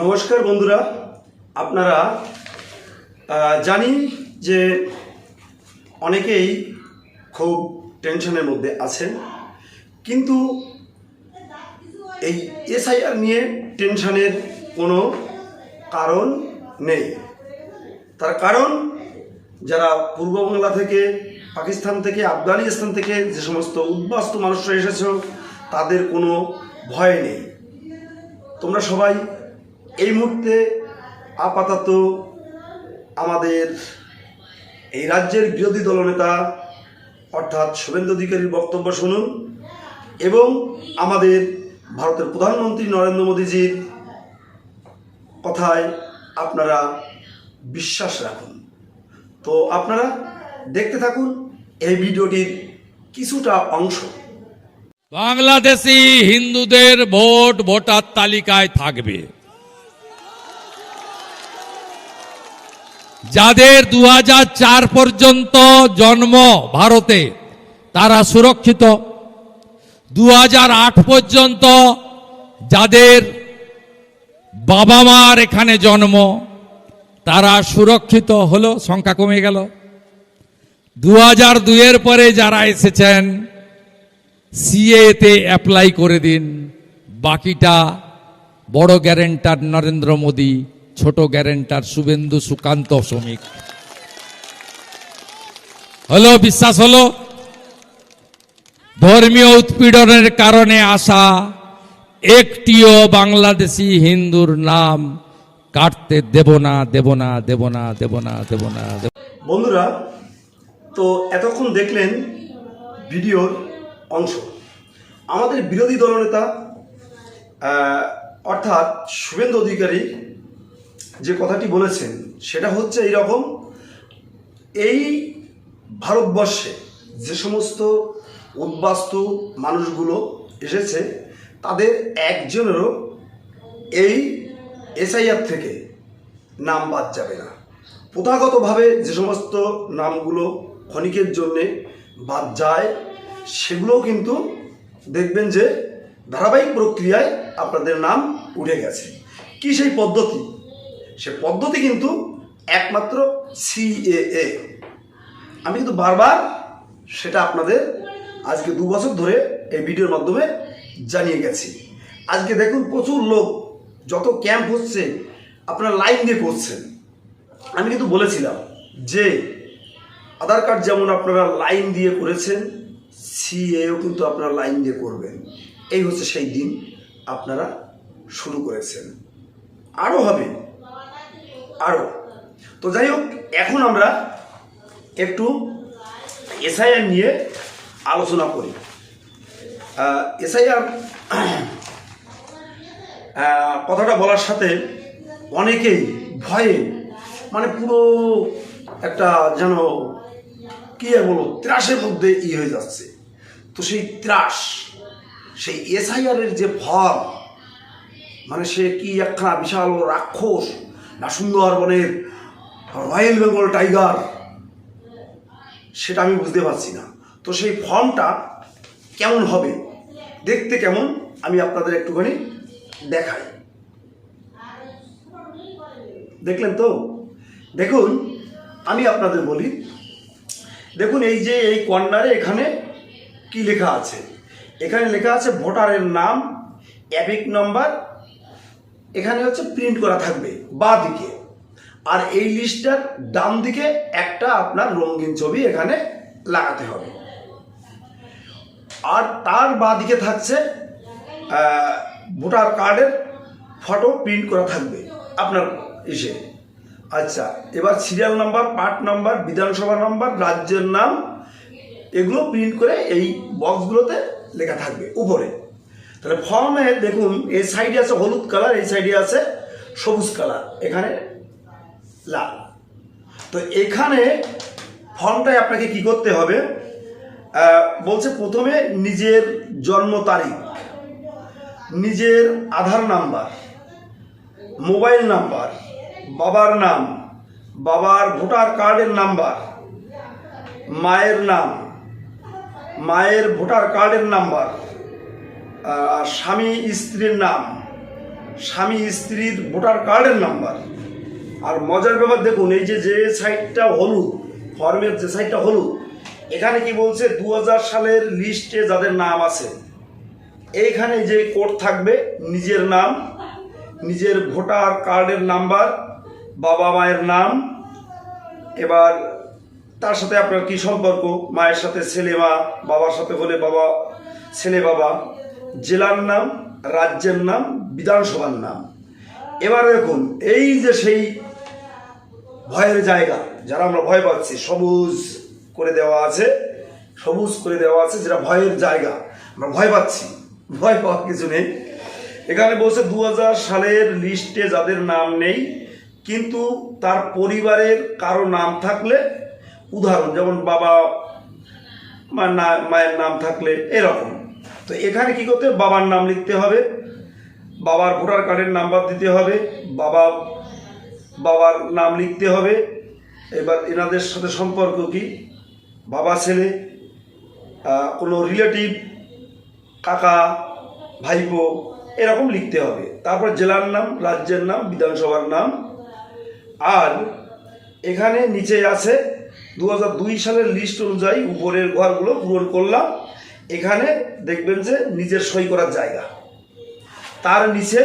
নমস্কার বন্ধুরা। আপনারা জানি যে অনেকেই খুব টেনশনের মধ্যে আছেন, কিন্তু এই এসআইআর নিয়ে টেনশনের কোনো কারণ নেই। তার কারণ, যারা পূর্ব বাংলা থেকে, পাকিস্তান থেকে, আফগানিস্তান থেকে যে সমস্ত উদ্বাস্ত মানুষরা এসেছ, তাদের কোনো ভয় নেই। তোমরা সবাই এই মুহূর্তে আপাতত আমাদের এই রাজ্যের বিরোধী দলনেতা, অর্থাৎ শুভেন্দু অধিকারীর বক্তব্য শুনুন, এবং আমাদের ভারতের প্রধানমন্ত্রী নরেন্দ্র মোদীজির কথায় আপনারা বিশ্বাস রাখুন। তো আপনারা দেখতে থাকুন এই ভিডিওটির কিছুটা অংশ। বাংলাদেশি হিন্দুদের ভোট ভোটার তালিকায় থাকবে। যাদের দু পর্যন্ত জন্ম ভারতে, তারা সুরক্ষিত। দু পর্যন্ত যাদের বাবা মার এখানে জন্ম, তারা সুরক্ষিত হলো, সংখ্যা কমে গেল। দু হাজার দুইয়ের পরে যারা এসেছেন, সিএতে অ্যাপ্লাই করে দিন। বাকিটা বড় গ্যারেন্টার নরেন্দ্র মোদী ছোট গ্যারেন্টার শুভেন্দু সুকান্ত শ্রমিক। হলো, বিশ্বাস হলো? ধর্মীয় উৎপীড়নের কারণে আসা একটিও বাংলাদেশি হিন্দুর নাম কাটতে দেব না দেব না দেব না দেব না দেব না বন্ধুরা, তো এতক্ষণ দেখলেন ভিডিওর অংশ। আমাদের বিরোধী দলনেতা অর্থাৎ শুভেন্দু অধিকারী যে কথাটি বলেছেন, সেটা হচ্ছে এইরকম, এই ভারতবর্ষে যে সমস্ত উদ্বাস্তু মানুষগুলো এসেছে, তাদের একজনেরও এই এসআইআর থেকে নাম বাদ যাবে না। প্রথাগতভাবে যে সমস্ত নামগুলো ক্ষণিকের জন্যে বাদ যায়, সেগুলোও কিন্তু দেখবেন যে ধারাবাহিক প্রক্রিয়ায় আপনাদের নাম উঠে গেছে। কি সেই পদ্ধতি? সে পদ্ধতি কিন্তু একমাত্র সিএএ আমি কিন্তু বারবার সেটা আপনাদের আজকে দু বছর ধরে এই ভিডিওর মাধ্যমে জানিয়ে গেছি। আজকে দেখুন প্রচুর লোক যত ক্যাম্প হচ্ছে, আপনারা লাইন দিয়ে করছেন আমি কিন্তু বলেছিলাম যে আধার কার্ড যেমন আপনারা লাইন দিয়ে করেছেন সিএও কিন্তু আপনারা লাইন দিয়ে করবেন। এই হচ্ছে সেই দিন আপনারা শুরু করেছেন। আরও হবে। আরও তো যাই হোক, এখন আমরা একটু এসআইআর নিয়ে আলোচনা করি। এসআইআর কথাটা বলার সাথে অনেকেই ভয়ে মানে পুরো একটা যেন, কি আর বলো ত্রাসের মধ্যে ই হয়ে যাচ্ছে। তো সেই ত্রাস, সেই এসআইআর এর যে ফর্ম মানে সে কি একখানা বিশাল রাক্ষস না সুন্দরবনের রয়্যাল বেঙ্গল টাইগার, সেটা আমি বুঝতে পারছি না। তো সেই ফর্মটা কেমন হবে? দেখতে কেমন? আমি আপনাদের একটুখানি দেখাই। দেখলেন তো? দেখুন, আমি আপনাদের বলি। দেখুন, এই যে এই কর্নারে এখানে কি লেখা আছে? এখানে লেখা আছে ভোটারের নাম অ্যাপিক নম্বর এখানে হচ্ছে প্রিন্ট করা থাকবে বা দিকে। আর এই লিস্টটার ডান দিকে একটা আপনার রঙিন ছবি এখানে লাগাতে হবে। আর তার বা দিকে থাকছে ভোটার কার্ডের ফটো প্রিন্ট করা থাকবে আপনার ইসে। আচ্ছা এবার serial number part number Vidhan Sabha number রাজ্যের নাম, এগুলো প্রিন্ট করে এই বক্সগুলোতে লেখা থাকবে উপরে। তাহলে ফর্মে দেখুন, এই সাইডে আছে হলুদ কালার এই সাইডে আছে সবুজ কালার এখানে লাল। তো এখানে ফর্মটায় আপনাকে কি করতে হবে? বলছে প্রথমে নিজের জন্ম তারিখ, নিজের আধার নাম্বার মোবাইল নাম্বার বাবার নাম, বাবার ভোটার কার্ডের নাম্বার মায়ের নাম, মায়ের ভোটার কার্ডের নাম্বার স্বামী স্ত্রীর নাম। স্বামী স্ত্রীর ভোটার কার্ডের নাম্বার। আর মজার ব্যাপার দেখুন, এই যে যে সাইটটা হলুদ, ফর্মের যে সাইটটা হলুদ, এখানে কি বলছে দু হাজার সালের লিস্টে যাদের নাম আছে, এইখানে যে কোড থাকবে, নিজের নাম, নিজের ভোটার কার্ডের নাম্বার, বাবা মায়ের নাম, এবার তার সাথে আপনার কি সম্পর্ক? মায়ের সাথে ছেলে মা, বাবার সাথে হলে বাবা, ছেলে বাবা। জেলার নাম, রাজ্যের নাম, বিধানসভার নাম। এবার দেখুন, এই যে সেই ভয়ের জায়গা, যারা আমরা ভয় পাচ্ছি, সবুজ করে দেওয়া আছে, সবুজ করে দেওয়া আছে, যেটা ভয়ের জায়গা, আমরা ভয় পাচ্ছি, ভয় পাওয়ার কিছু নেই। এখানে বলছে দু হাজার সালের লিস্টে যাদের নাম নেই, কিন্তু তার পরিবারের কারও নাম থাকলে, উদাহরণ, যেমন বাবা, মায়ের নাম থাকলে, এরকম। তো এখানে কি করতে বাবার নাম লিখতে হবে। বাবার ভোটার কার্ডের নাম্বার দিতে হবে। বাবা, বাবার নাম লিখতে হবে। এবার এনাদের সাথে সম্পর্ক কি? বাবা ছেলে কোনো রিলেটিভ কাকা, ভাইপো, এরকম লিখতে হবে। তারপর জেলার নাম, রাজ্যের নাম, বিধানসভার নাম। আর এখানে নিচে আছে দু সালের লিস্ট অনুযায়ী উপরের ঘরগুলো পূরণ করলাম। এখানে দেখবেন যে নিজের সই করার জায়গা। তার নিচে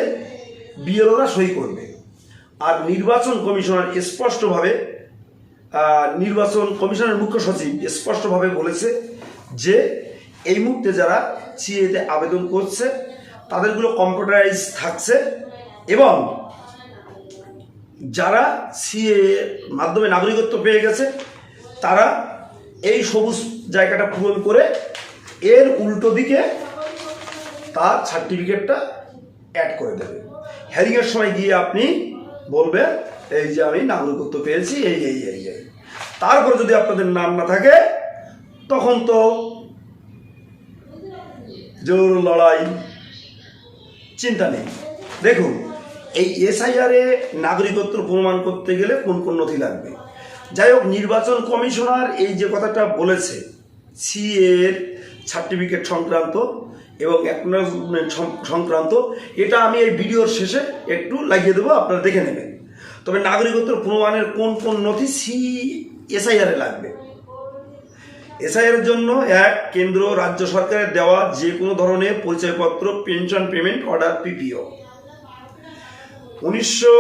বিএলওরা সই করবে। আর নির্বাচন কমিশনার স্পষ্টভাবে নির্বাচন কমিশনের মুখ্য সচিব স্পষ্টভাবে বলেছে যে, এই মুহূর্তে যারা সিএতে আবেদন করছে, তাদেরগুলো কম্পিউটারাইজ থাকছে এবং যারা সিএ মাধ্যমে নাগরিকত্ব পেয়ে গেছে, তারা এই সবুজ জায়গাটা পূরণ করে এর উল্টো দিকে তার সার্টিফিকেটটা অ্যাড করে দেবে। হ্যারিংয়ের সময় গিয়ে আপনি বলবেন এই যে আমি নাগরিকত্ব পেয়েছি, এই এই এই এই। তারপরে যদি আপনাদের নাম না থাকে, তখন তো জোর লড়াই, চিন্তা নেই। দেখুন, এই এসআইআরে নাগরিকত্ব প্রমাণ করতে গেলে কোন কোন নথি লাগবে? যাই হোক, নির্বাচন কমিশনার এই যে কথাটা বলেছে, সি এর সার্টিফিকেট সংক্রান্ত এবং অ্যাকনোলেজমেন্ট সংক্রান্ত। এটা আমি এই ভিডিওর শেষে একটু লাগিয়ে দেবো, আপনারা দেখে নেবেন। তবে নাগরিকত্ব প্রমাণের কোন কোন নথি সি এসআইআরে লাগবে? এসআইয়ের জন্য এক, কেন্দ্র, রাজ্য সরকারের দেওয়া যে কোনো ধরনের পরিচয়পত্র পেনশন পেমেন্ট অর্ডার পিপিও উনিশশো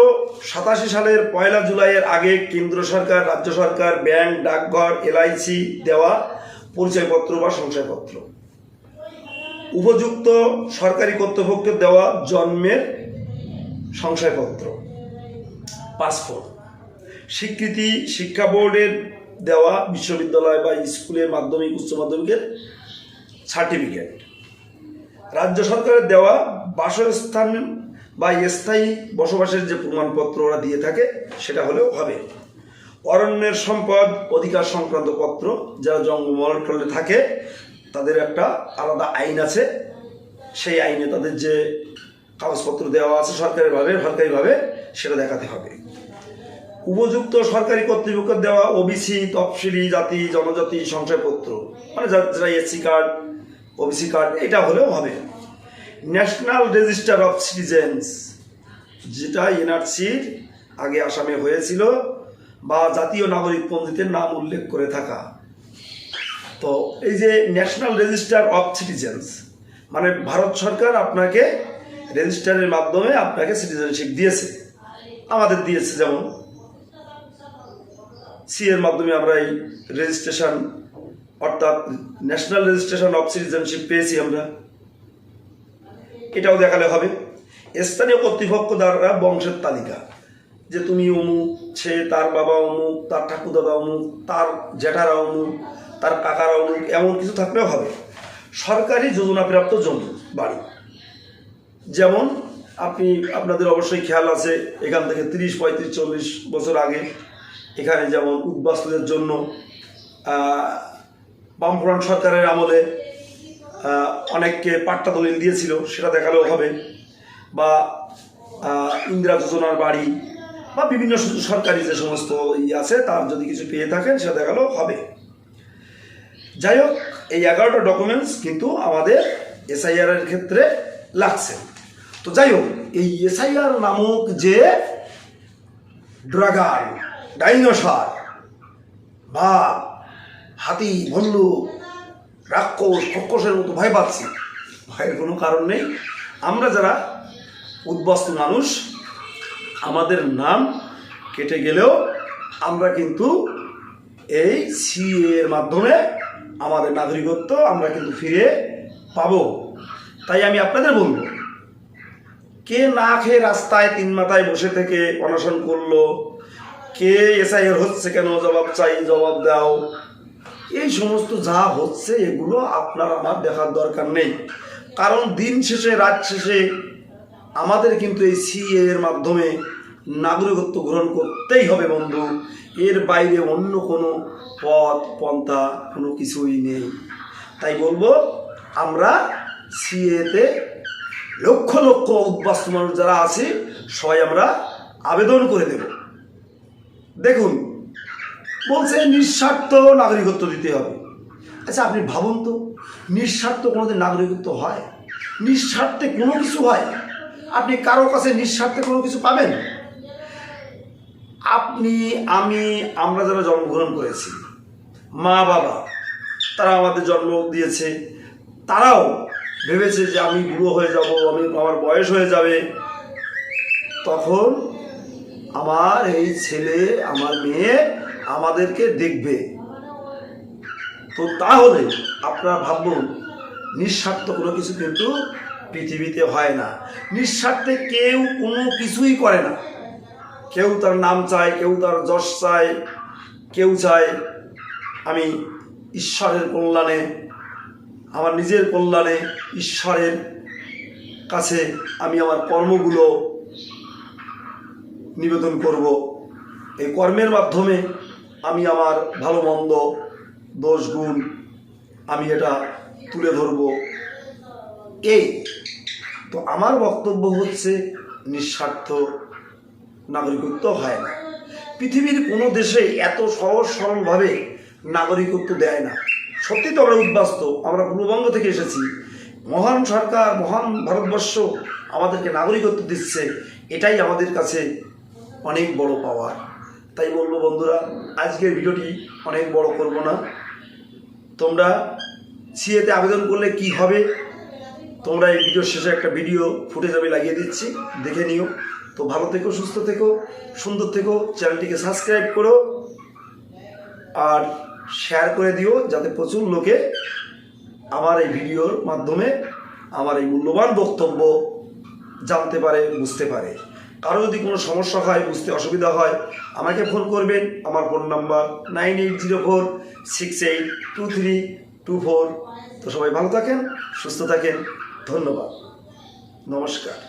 সাতাশি সালের পয়লা জুলাইয়ের আগে কেন্দ্র সরকার, রাজ্য সরকার, ব্যাংক, ডাকঘর এলআইসি দেওয়া পরিচয়পত্র বা সংশয়পত্র। উপযুক্ত সরকারি কর্তৃপক্ষের দেওয়া জন্মের সংশয়পত্র। পাসপোর্ট। স্বীকৃতি শিক্ষা বোর্ডের দেওয়া বিশ্ববিদ্যালয় বা স্কুলের মাধ্যমিক, উচ্চ মাধ্যমিকের সার্টিফিকেট। রাজ্য সরকারের দেওয়া বাসস্থান বা স্থায়ী বসবাসের যে প্রমাণপত্র ওরা দিয়ে থাকে, সেটা হলেও হবে। অরণ্যের সম্পদ, অধিকার সংক্রান্ত পত্র যারা জঙ্গমহলে থাকে, তাদের একটা আলাদা আইন আছে। সেই আইনে তাদের যে কাগজপত্র দেওয়া আছে সরকারিভাবে সরকারিভাবে সেটা দেখাতে হবে। উপযুক্ত সরকারি কর্তৃপক্ষের দেওয়া ওবিসি তফসিলি, জাতি, জনজাতি, সংশয়পত্র মানে যারা এসসি কার্ড ওবিসি কার্ড এটা হলেও হবে। ন্যাশনাল রেজিস্টার অফ সিটিজেন্স যেটা এনআরসির আগে আসামে হয়েছিল। বা জাতীয় নাগরিক পঞ্জিতে নাম উল্লেখ করে থাকা। তো এই যে ন্যাশনাল রেজিস্টার অফ সিটিজেন্স মানে ভারত সরকার আপনাকে রেজিস্টারের মাধ্যমে আপনাকে সিটিজেনশিপ দিয়েছে। আমাদের দিয়েছে যেমন সি এর মাধ্যমে আমরা এই রেজিস্ট্রেশন অর্থাৎ ন্যাশনাল রেজিস্ট্রেশন অফ সিটিজেনশিপ পেয়েছি আমরা। এটাও দেখালে হবে। স্থানীয় কর্তৃপক্ষ দ্বারা বংশের তালিকা। যে তুমি অমুক, সে তার বাবা অমুক, তার ঠাকুরদাদা অমুক, তার জ্যাঠারা অমুক, তার কাকারা অমুক, এমন কিছু থাকলেও হবে। সরকারি যোজনাপ্রাপ্ত জমি, বাড়ি। যেমন আপনি, আপনাদের অবশ্যই খেয়াল আছে, এখান থেকে তিরিশ, পঁয়ত্রিশ, চল্লিশ বছর আগে, এখানে যেমন উদ্বাস্তুদের জন্য বামফ্রন্ট সরকারের আমলে অনেককে পাট্টা দলিল দিয়েছিল, সেটা দেখালেও হবে। বা ইন্দিরা যোজনার বাড়ি বা বিভিন্ন সরকারি যে সমস্ত ই আছে, তার যদি কিছু পেয়ে থাকেন, সেটা দেখালেও হবে। যাই হোক, এই এগারোটা ডকুমেন্টস কিন্তু আমাদের এসআইআর এর ক্ষেত্রে লাগছে। তো যাই হোক, এই এসআইআর নামক যে ড্রাগন, ডাইনোসর বা হাতি ভল্লুক রাক্ষস খক্ষসের মতো ভয় পাচ্ছি। ভয়ের কোনো কারণ নেই। আমরা যারা উদ্বস্ত মানুষ আমাদের নাম কেটে গেলেও আমরা কিন্তু এই সিএ এর মাধ্যমে আমাদের নাগরিকত্ব আমরা কিন্তু ফিরে পাব। তাই আমি আপনাদের বলব, কে না খেয়ে রাস্তায় তিন মাথায় বসে থেকে অনশন করল, কে এসআইআর হচ্ছে কেন, জবাব চাই, জবাব দাও, এই সমস্ত যা হচ্ছে এগুলো আপনার আমার দেখার দরকার নেই। কারণ দিন শেষে, রাত শেষে আমাদের কিন্তু এই সিএ এর মাধ্যমে নাগরিকত্ব গ্রহণ করতেই হবে, বন্ধু। এর বাইরে অন্য কোনো পথ, পন্থা কোনো কিছুই নেই। তাই বলব, আমরা সিএতে লক্ষ লক্ষ উদ্বাস্তু মানুষ যারা আছে, সবাই আমরা আবেদন করে দেব। দেখুন, বলছে নিঃস্বার্থ নাগরিকত্ব দিতে হবে। আচ্ছা আপনি ভাবুন তো, নিঃস্বার্থ কোনোদিন নাগরিকত্ব হয়? নিঃস্বার্থে কোনো কিছু হয়? আপনি কারও কাছে নিঃস্বার্থে কোনো কিছু পাবেন? আপনি, আমি, আমরা যারা জন্মগ্রহণ করেছি, মা, বাবা, তারা আমাদের জন্ম দিয়েছে, তারাও ভেবেছে যে আমি বুড়ো হয়ে যাব, আমি আমার বয়স হয়ে যাবে। তখন আমার এই ছেলে, আমার মেয়ে আমাদেরকে দেখবে। তো তাহলে আপনারা ভাবুন, নিঃস্বার্থ কোনো কিছু কিন্তু পৃথিবীতে হয় না। নিঃস্বার্থে কেউ কোনো কিছুই করে না। কেউ তার নাম চায়, কেউ তার যশ চায়, কেউ চায়, আমি ঈশ্বরের কল্যাণে, আমার নিজের কল্যাণে ঈশ্বরের কাছে আমি আমার কর্মগুলো নিবেদন করব। এই কর্মের মাধ্যমে আমি আমার ভালো মন্দ, দোষ, গুণ আমি এটা তুলে ধরব। এই তো আমার বক্তব্য হচ্ছে, নিঃস্বার্থ নাগরিকত্ব হয় না। পৃথিবীর কোনো দেশে এত সহজ সরলভাবে নাগরিকত্ব দেয় না। সত্যি তো আমরা উদ্বাস্ত, আমরা পূর্ববঙ্গ থেকে এসেছি। মহান সরকার, মহান ভারতবর্ষ আমাদেরকে নাগরিকত্ব দিচ্ছে, এটাই আমাদের কাছে অনেক বড় পাওয়ার। তাই বলব বন্ধুরা, আজকের ভিডিওটি অনেক বড় করব না। তোমরা সিএতে আবেদন করলে কি হবে? তোমরা এই ভিডিওর শেষে একটা ভিডিও ফুটেজ আমি লাগিয়ে দিচ্ছি, দেখে নিও। তো ভালো থেকো, সুস্থ থেকো, সুন্দর থেকো, চ্যানেলটিকে সাবস্ক্রাইব করো আর শেয়ার করে দিও যাতে প্রচুর লোকে আমার এই ভিডিওর মাধ্যমে আমার এই মূল্যবান বক্তব্য জানতে পারে, বুঝতে পারে। কারও যদি কোনো সমস্যা হয়, বুঝতে অসুবিধা হয়, আমাকে ফোন করবেন। আমার phone number nine eight zero four six eight two three two four তো সবাই ভালো থাকেন, সুস্থ থাকেন। ধন্যবাদ। নমস্কার।